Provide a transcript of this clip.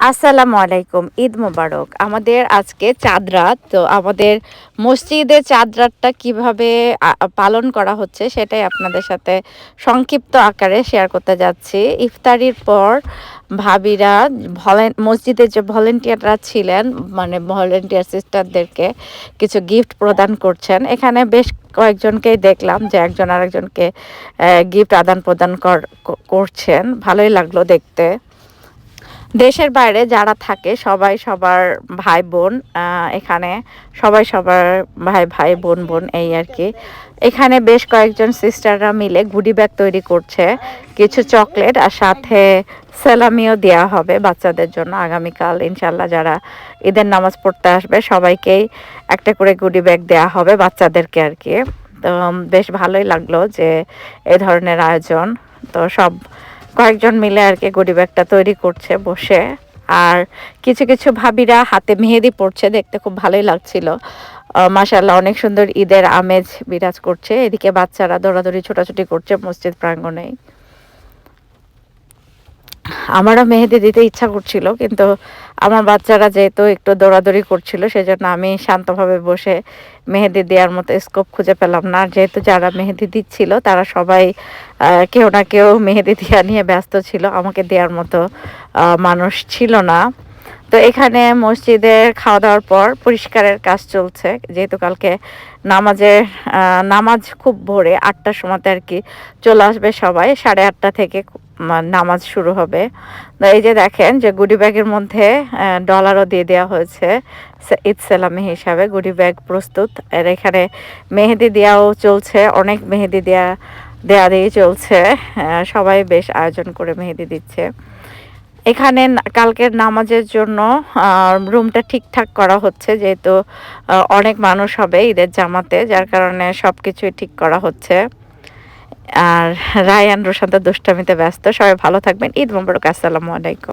আসসালামু আলাইকুম, ঈদ মোবারক। আমাদের আজকে চাঁদ রাত, তো আমাদের মসজিদে চাঁদ রাতটা কীভাবে পালন করা হচ্ছে সেটাই আপনাদের সাথে সংক্ষিপ্ত আকারে শেয়ার করতে যাচ্ছি। ইফতারির পর ভাবিরা ভলেন, মসজিদে যে ভলেন্টিয়াররা ছিলেন মানে ভলেন্টিয়ার সিস্টারদেরকে কিছু গিফট প্রদান করছেন। এখানে বেশ কয়েকজনকেই দেখলাম যে একজন আরেকজনকে গিফট আদান প্রদান করছেন। ভালোই লাগল দেখতে। দেশের বাইরে যারা থাকে, সবাই সবার ভাই বোন এখানে সবাই সবার ভাই ভাই, বোন বোন, এই আর কি। এখানে বেশ কয়েকজন সিস্টাররা মিলে গুডি ব্যাগ তৈরি করছে, কিছু চকলেট আর সাথে সেলামিও দেওয়া হবে বাচ্চাদের জন্য। আগামীকাল ইনশাল্লাহ যারা ঈদের নামাজ পড়তে আসবে, সবাইকেই একটা করে গুডি ব্যাগ দেওয়া হবে বাচ্চাদেরকে আর কি। তো বেশ ভালোই লাগল যে এ ধরনের আয়োজন। তো সব কয়েকজন মিলে আর কি গুডি ব্যাগটা তৈরি করছে বসে। আর কিছু কিছু ভাবিরা হাতে মেহেদি পড়ছে দেখতে খুব ভালোই লাগছিল। মাসাল্লাহ অনেক সুন্দর ঈদের আমেজ বিরাজ করছে। এদিকে বাচ্চারা দৌড়াদৌড়ি, ছোটাছুটি করছে মসজিদ প্রাঙ্গণেই আমারও মেহেদি দিতে ইচ্ছা করছিল, কিন্তু আমার বাচ্চারা যেহেতু একটু দৌড়াদৌড়ি করছিল, সেজন্য আমি শান্তভাবে বসে মেহেদি দেওয়ার মতো স্কোপ খুঁজে পেলাম না। যেহেতু যারা মেহেদি দিচ্ছিল, তারা সবাই কেউ না কেউ মেহেদি দেওয়া নিয়ে ব্যস্ত ছিল। আমাকে দেওয়ার মতো মানুষ ছিল না। তো এখানে মসজিদে খাওয়া দাওয়ার পর পরিষ্কারের কাজ চলছে। যেহেতু কালকে নামাজের নামাজ খুব ভোরে, আটটার সময়তে আর কি চলে আসবে সবাই, সাড়ে আটটা থেকে নামাজ শুরু হবে। এই যে দেখেন যে গুডি ব্যাগের মধ্যে ডলারও দিয়ে দেওয়া হয়েছে ঈদ সেলামি হিসাবে গুডি ব্যাগ প্রস্তুত। আর এখানে মেহেদি দেওয়াও চলছে, অনেক মেহেদি দেওয়া দেয়া দিয়ে চলছে। সবাই বেশ আয়োজন করে মেহেদি দিচ্ছে। এখানে কালকের নামাজের জন্য রুমটা ঠিকঠাক করা হচ্ছে, যেহেতু অনেক মানুষ হবে ঈদের জামাতে, যার কারণে সব কিছুই ঠিক করা হচ্ছে। আর রায় আন রোশান্ত দুষ্টামিতে ব্যস্ত। সবাই ভালো থাকবেন। ঈদ মোবারক আসসালামু আলাইকুম।